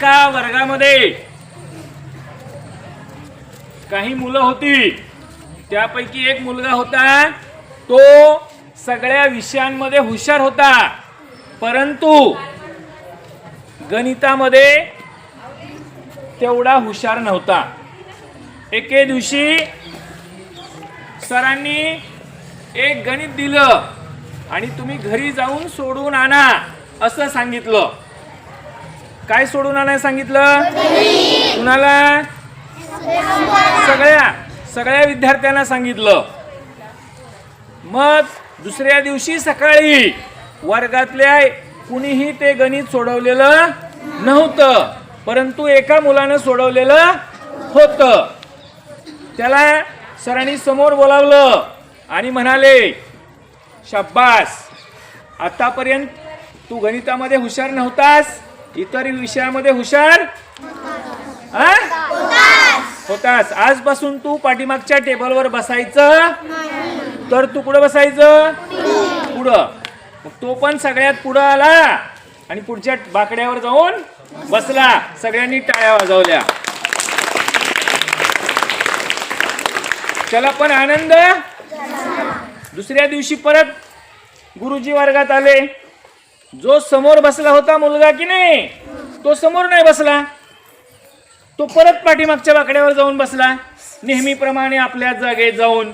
एका वर्गामध्ये काही मुलं होती. त्यापैकी एक मुलगा होता. तो सगळ्या विषयांमध्ये हुशार होता. परंतु गणितामध्ये तेवढा हुशार नव्हता. एके दिवशी सरांनी एक गणित दिलं आणि तुम्ही घरी जाऊन सोडून आणा असं सांगितलं. काय सोडून आणायला सांगितलं? कुणाला? सगळ्या सगळ्या विद्यार्थ्यांना सांगितलं. मग दुसऱ्या दिवशी सकाळी वर्गातल्या कुणीही ते गणित सोडवलेलं नव्हतं परंतु एका मुलानं सोडवलेलं होतं. त्याला सरांनी समोर बोलावलं आणि म्हणाले शब्बास आतापर्यंत तू गणितामध्ये हुशार नव्हतास. इतर विषयामध्ये हुशार? होतास. आजपासून तू पाठीमागच्या टेबलवर बसायचं? तर तू कुठं बसायचं? पुढं. मग तो पण सगळ्यात पुढं आला आणि पुढच्या बाकड्यावर जाऊन बसला. सगळ्यांनी टाळ्या वाजवल्या. चला पण आनंद. दुसऱ्या दिवशी परत गुरुजी वर्गात आले. जो समोर बसला होता मुलगा की नाही तो समोर नाही बसला. तो परत पाठीमागच्या बाकड्यावर जाऊन बसला. नेहमीप्रमाणे आपल्या जागेत जाऊन.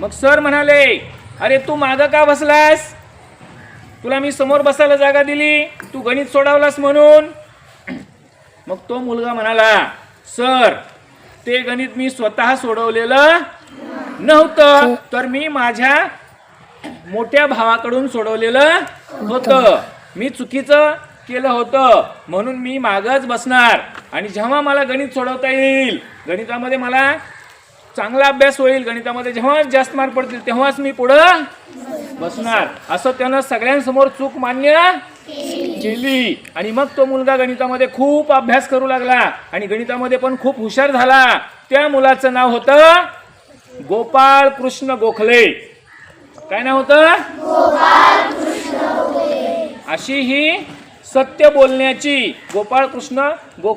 मग सर म्हणाले अरे तू मागं का बसलास तुला मी समोर बसायला जागा दिली. तू गणित सोडवलास म्हणून. मग तो मुलगा म्हणाला सर ते गणित मी स्वतः सोडवलेलं नव्हतं. तर मी माझ्या मोठ्या भावाकडून सोडवलेलं होतं. मी चुकीचं केलं होतं. म्हणून मी मागच बसणार. आणि जेव्हा मला गणित सोडवता येईल गणितामध्ये मला चांगला अभ्यास होईल गणितामध्ये जेव्हा जास्त मार्क पडतील तेव्हाच मी पुढं बसणार. असं त्यानं सगळ्यांसमोर चूक मान्य केली. आणि मग तो मुलगा गणितामध्ये खूप अभ्यास करू लागला. आणि गणितामध्ये पण खूप हुशार झाला. त्या मुलाचं नाव होतं गोपाळ कृष्ण गोखले. काय नाव होतं? अशी ही सत्य बोलण्याची गोपाळ कृष्ण गो